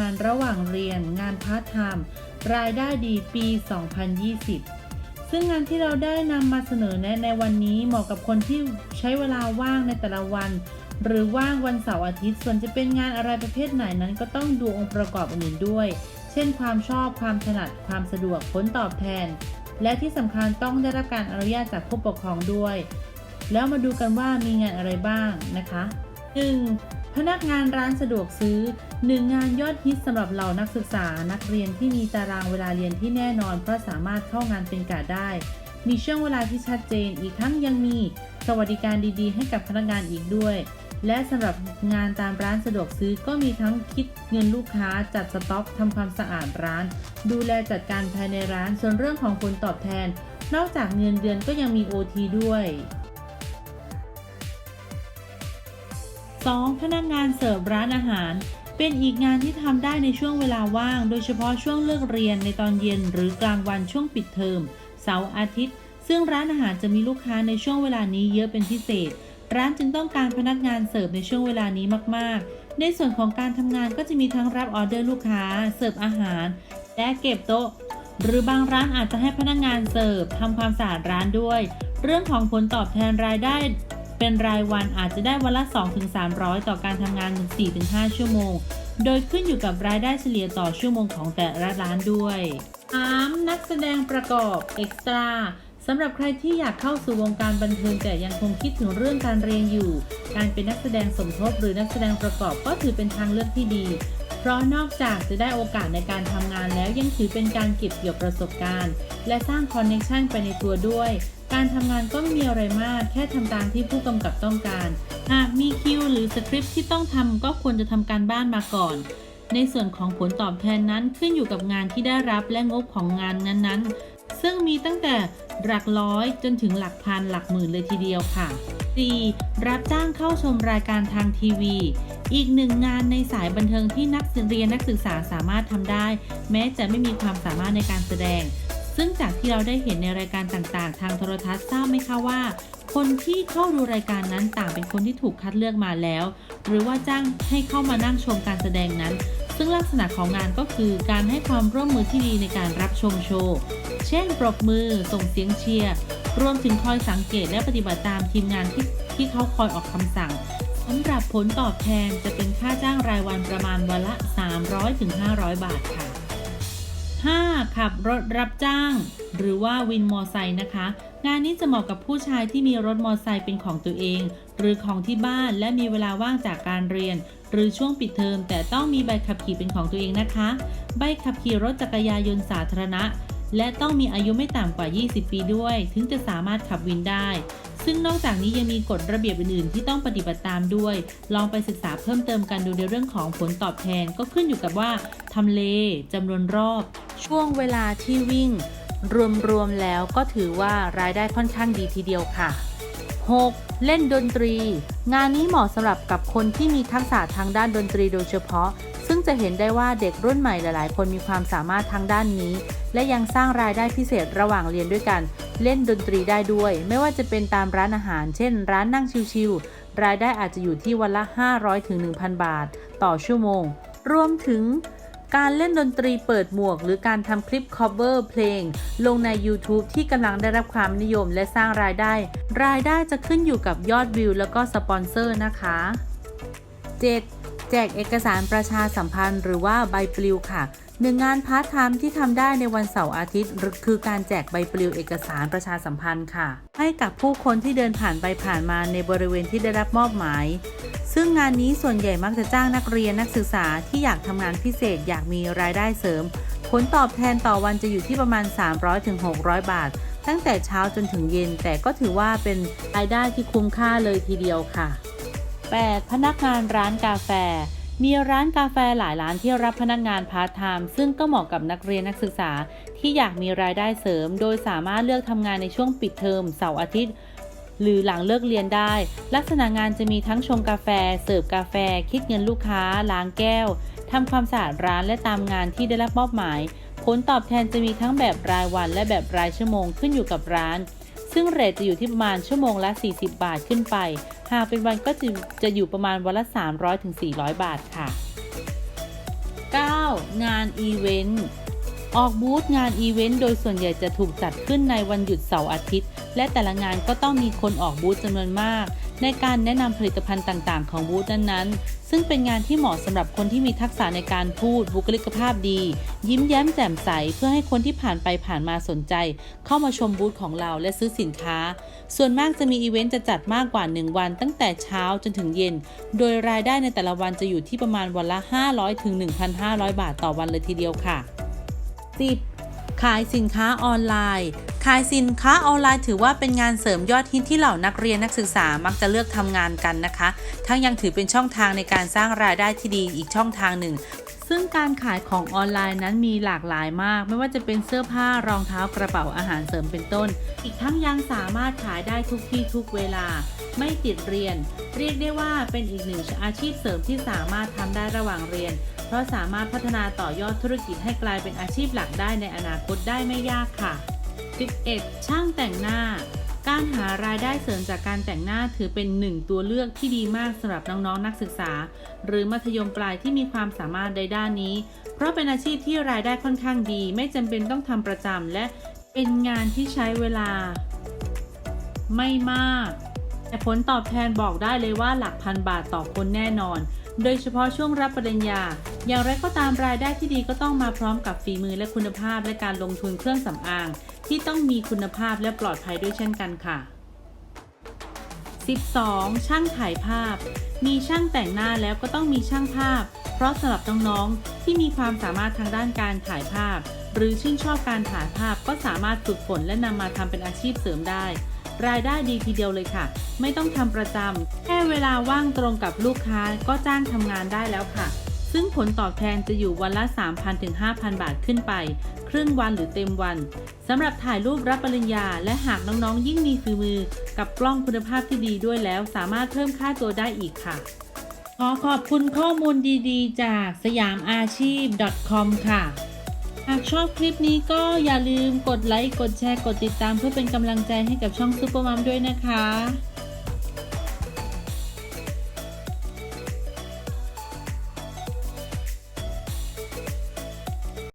งานระหว่างเรียน งานพาร์ทไทม์รายได้ดีปี 2020 ซึ่งงานที่เราได้นำมาเสนอแนะในวันนี้เหมาะกับคนที่ใช้เวลาว่างในแต่ละวัน หรือว่างวันเสาร์อาทิตย์ ส่วนจะเป็นงานอะไรประเภทไหนนั้นก็ต้องดูองค์ประกอบอื่นด้วย เช่น ความชอบความถนัดความสะดวกผลตอบแทน และที่สำคัญต้องได้รับการอนุญาตจากผู้ปกครองด้วย แล้วมาดูกันว่ามีงานอะไรบ้างนะคะ 1. พนักงานร้านสะดวกซื้อ1งานยอดฮิตสำหรับเหล่านักศึกษานักเรียนที่มีตารางเวลาเรียนที่แน่นอน เพราะสามารถเข้างานเป็นกะได้ มีช่วงเวลาที่ชัดเจน อีกทั้งยังมีสวัสดิการดีๆ ให้กับพนักงานอีกด้วย และสำหรับงานตามร้านสะดวกซื้อก็มีทั้งคิดเงินลูกค้าจัดสต็อกทำความสะอาดร้าน ดูแลจัดการภายในร้านส่วนเรื่องของผลตอบแทน นอกจากเงินเดือนก็ยังมี OT ด้วย 2. พนักงานเสิร์ฟร้านอาหาร เป็นอีกงานที่ทำได้ในช่วงเวลาว่าง โดยเฉพาะช่วงเลิกเรียนในตอนเย็นหรือกลางวันช่วงปิดเทอมเสาร์อาทิตย์ ซึ่งร้านอาหารจะมีลูกค้าในช่วงเวลานี้เยอะเป็นพิเศษ ร้านจึงต้องการพนักงานเสิร์ฟในช่วงเวลานี้มากๆ ในส่วนของการทำงานก็จะมีทั้งรับออเดอร์ลูกค้า เสิร์ฟอาหาร และเก็บโต๊ะ หรือบางร้านอาจจะให้พนักงานเสิร์ฟทำความสะอาดร้านด้วย เรื่องของผลตอบแทนรายได้ เป็นรายวันอาจจะได้วันละ 2-300 ต่อการทำงาน4-5 ชั่วโมง โดยขึ้นอยู่กับรายได้เฉลี่ยต่อชั่วโมงของแต่ละร้านด้วย 3. นักแสดงประกอบเอ็กซ์ตร้าสำหรับใครที่อยากเข้าสู่วงการบันเทิงแต่ยังคงคิดถึงเรื่องการเรียนอยู่ การเป็นนักแสดงสมทบหรือนักแสดงประกอบก็ถือเป็นทางเลือกที่ดี เพราะนอกจากจะได้โอกาสในการทำงานแล้วยังถือเป็นการเก็บเกี่ยวประสบการณ์ และสร้างคอนเนคชันไปในตัวด้วย การทำงานก็ไม่มีอะไรมาก แค่ทำตามที่ผู้กำกับต้องการ หากมีคิวหรือสคริปที่ต้องทำก็ควรจะทำการบ้านมาก่อน ในส่วนของผลตอบแทนนั้นขึ้นอยู่กับงานที่ได้รับและงบของงานนั้นๆ ซึ่งมีตั้งแต่หลักร้อยจนถึงหลักพันหลักหมื่นเลยทีเดียวค่ะ 4. รับจ้างเข้าชมรายการทางทีวี อีกหนึ่งงานในสายบันเทิงที่นักเรียนนักศึกษาสามารถทำได้ แม้จะไม่มีความสามารถในการแสดง ซึ่งจากที่เราได้เห็นในรายการต่างๆ ทางโทรทัศน์ทราบไหมคะว่า คนที่เข้าดูรายการนั้นต่างเป็นคนที่ถูกคัดเลือกมาแล้ว หรือว่าจ้างให้เข้ามานั่งชมการแสดงนั้น ซึ่งลักษณะของงานก็คือการให้ความร่วมมือที่ดีในการรับชมโชว์ เช่น ปรบมือ ส่งเสียงเชียร์รวมถึงคอยสังเกตและปฏิบัติตามทีมงานที่ที่เขาคอยออกคำสั่งสำหรับผลตอบแทนจะเป็นค่าจ้างรายวันประมาณวันละ 300-500 บาทค่ะ 5. ขับรถรับจ้าง หรือว่าวินมอไซค์นะคะ งานนี้จะเหมาะกับผู้ชายที่มีรถมอไซค์เป็นของตัวเอง หรือของที่บ้านและมีเวลาว่างจากการเรียน หรือช่วงปิดเทอม แต่ต้องมีใบขับขี่เป็นของตัวเองนะคะ ใบขับขี่รถจักรยานยนต์สาธารณะ และต้องมีอายุไม่ต่ำกว่า 20 ปีด้วย ถึงจะสามารถขับวินได้ ซึ่งนอกจากนี้ยังมีกฎระเบียบอื่นๆ ที่ต้องปฏิบัติตามด้วย ลองไปศึกษาเพิ่มเติมกันดูในเรื่องของผลตอบแทน ก็ขึ้นอยู่กับว่าทำเลจำนวนรอบ ช่วงเวลาที่วิ่ง รวมๆแล้วก็ถือว่ารายได้ค่อนข้างดีทีเดียวค่ะ 6. เล่นดนตรี งานนี้เหมาะสำหรับกับคนที่มีทักษะทางด้านดนตรีโดยเฉพาะ ซึ่งจะเห็นได้ว่าเด็กรุ่นใหม่หลาย ๆ คนมีความสามารถทางด้านนี้ และยังสร้างรายได้พิเศษระหว่างเรียนด้วยกัน เล่นดนตรีได้ด้วย ไม่ว่าจะเป็นตามร้านอาหาร เช่น ร้านนั่งชิลๆรายได้อาจจะอยู่ที่วันละ 500ถึง1,000 บาท ต่อชั่วโมง รวมถึงการเล่นดนตรีเปิดหมวก หรือการทำคลิป cover เพลง ลงใน YouTube ที่กำลังได้รับความนิยมและสร้างรายได้ รายได้จะขึ้นอยู่กับยอดวิว แล้วก็สปอนเซอร์นะคะ 7. แจกเอกสารประชาสัมพันธ์หรือว่าใบปลิวค่ะหนึ่งงานพาร์ทไทม์ที่ทำได้ในวันเสาร์อาทิตย์คือการแจกใบปลิวเอกสารประชาสัมพันธ์ค่ะ ให้กับผู้คนที่เดินผ่านไปผ่านมาในบริเวณที่ได้รับมอบหมาย ซึ่งงานนี้ส่วนใหญ่มักจะจ้างนักเรียนนักศึกษาที่อยากทำงานพิเศษอยากมีรายได้เสริม ผลตอบแทนต่อวันจะอยู่ที่ประมาณ 300-600 บาท ตั้งแต่เช้าจนถึงเย็น แต่ก็ถือว่าเป็นรายได้ที่คุ้มค่าเลยทีเดียวค่ะ 8. พนักงานร้านกาแฟ มีร้านกาแฟหลายร้านที่รับพนักงานพาร์ทไทม์ซึ่งก็เหมาะกับนักเรียนนักศึกษา ที่อยากมีรายได้เสริม โดยสามารถเลือกทำงานในช่วงปิดเทอมเสาร์อาทิตย์ หรือหลังเลิกเรียนได้ ลักษณะงานจะมีทั้งชงกาแฟ เสิร์ฟกาแฟ คิดเงินลูกค้า ล้างแก้วทำความสะอาดร้านและตามงานที่ได้รับมอบหมาย ผลตอบแทนจะมีทั้งแบบรายวันและแบบรายชั่วโมงขึ้นอยู่กับร้าน ซึ่งเรทจะอยู่ที่ประมาณชั่วโมงละ 40 บาทขึ้นไป หากเป็นวันก็จะจะอยู่ประมาณวันละ 300-400 บาทค่ะ 9. งานอีเวนต์ออกบูธงานอีเวนต์โดยส่วนใหญ่จะถูกจัดขึ้นในวันหยุดเสาร์อาทิตย์ และแต่ละงานก็ต้องมีคนออกบูธจำนวนมาก ในการแนะนำผลิตภัณฑ์ต่างๆ ของบูธนั้นๆ ซึ่งเป็นงานที่เหมาะสำหรับคนที่มีทักษะในการพูดบุคลิกภาพดี ยิ้มแย้มแจ่มใส เพื่อให้คนที่ผ่านไปผ่านมาสนใจ เข้ามาชมบูธของเราและซื้อสินค้า ส่วนมากจะมีอีเวนต์จะจัดมากกว่า 1 วัน ตั้งแต่เช้าจนถึงเย็น โดยรายได้ในแต่ละวันจะอยู่ที่ประมาณวันละ 500ถึง1,500 บาทต่อวันเลยทีเดียวค่ะ 10. ขายสินค้าออนไลน์ ขายสินค้าออนไลน์ถือว่าเป็นงานเสริมยอดฮิตที่เหล่านักเรียนนักศึกษามักจะเลือกทำงานกันนะคะ ทั้งยังถือเป็นช่องทางในการสร้างรายได้ที่ดีอีกช่องทางหนึ่งซึ่งการขายของออนไลน์นั้นมีหลากหลายมาก ไม่ว่าจะเป็นเสื้อผ้ารองเท้ากระเป๋าอาหารเสริมเป็นต้น อีกทั้งยังสามารถขายได้ทุกที่ทุกเวลา ไม่ติดเรียน เรียกได้ว่าเป็นอีกหนึ่งอาชีพเสริมที่สามารถทำได้ระหว่างเรียน เพราะสามารถพัฒนาต่อยอดธุรกิจให้กลายเป็นอาชีพหลักได้ในอนาคตได้ไม่ยากค่ะ 11. ช่างแต่งหน้า การหารายได้เสริมจากการแต่งหน้าถือเป็นหนึ่งตัวเลือกที่ดีมากสำหรับน้องๆนักศึกษา หรือมัธยมปลายที่มีความสามารถในด้านนี้ เพราะเป็นอาชีพที่รายได้ค่อนข้างดี ไม่จำเป็นต้องทำประจำและเป็นงานที่ใช้เวลา ไม่มาก แต่ผลตอบแทนบอกได้เลยว่าหลักพันบาทต่อคนแน่นอน โดยเฉพาะช่วงรับปริญญา อย่างไรก็ตามรายได้ที่ดีก็ต้องมาพร้อมกับฝีมือและคุณภาพและการลงทุนเครื่องสำอาง ที่ต้องมีคุณภาพและปลอดภัยด้วยเช่นกันค่ะ 12. ช่างถ่ายภาพ มีช่างแต่งหน้าแล้วก็ต้องมีช่างภาพ เพราะสำหรับน้องๆที่มีความสามารถทางด้านการถ่ายภาพ หรือชื่นชอบการถ่ายภาพก็สามารถฝึกฝนและนำมาทำเป็นอาชีพเสริมได้ รายได้ดีทีเดียวเลยค่ะ ไม่ต้องทำประจำแค่เวลาว่างตรงกับลูกค้าก็จ้างทำงานได้แล้วค่ะ ซึ่งผลตอบแทนจะอยู่วันละ 3,000ถึง5,000 บาทขึ้นไป ครึ่งวันหรือเต็มวันสำหรับถ่ายรูปรับปริญญา และหากน้องๆยิ่งมีฝีมือ กับกล้องคุณภาพที่ดีด้วยแล้ว สามารถเพิ่มค่าตัวได้อีกค่ะขอขอบคุณข้อมูลดีๆ จากสยามอาชีพ .com ค่ะ หากชอบคลิปนี้ก็อย่าลืมกดไลค์ กดแชร์ กดติดตามเพื่อเป็นกำลังใจให้กับช่องซูเปอร์มัมด้วยนะคะ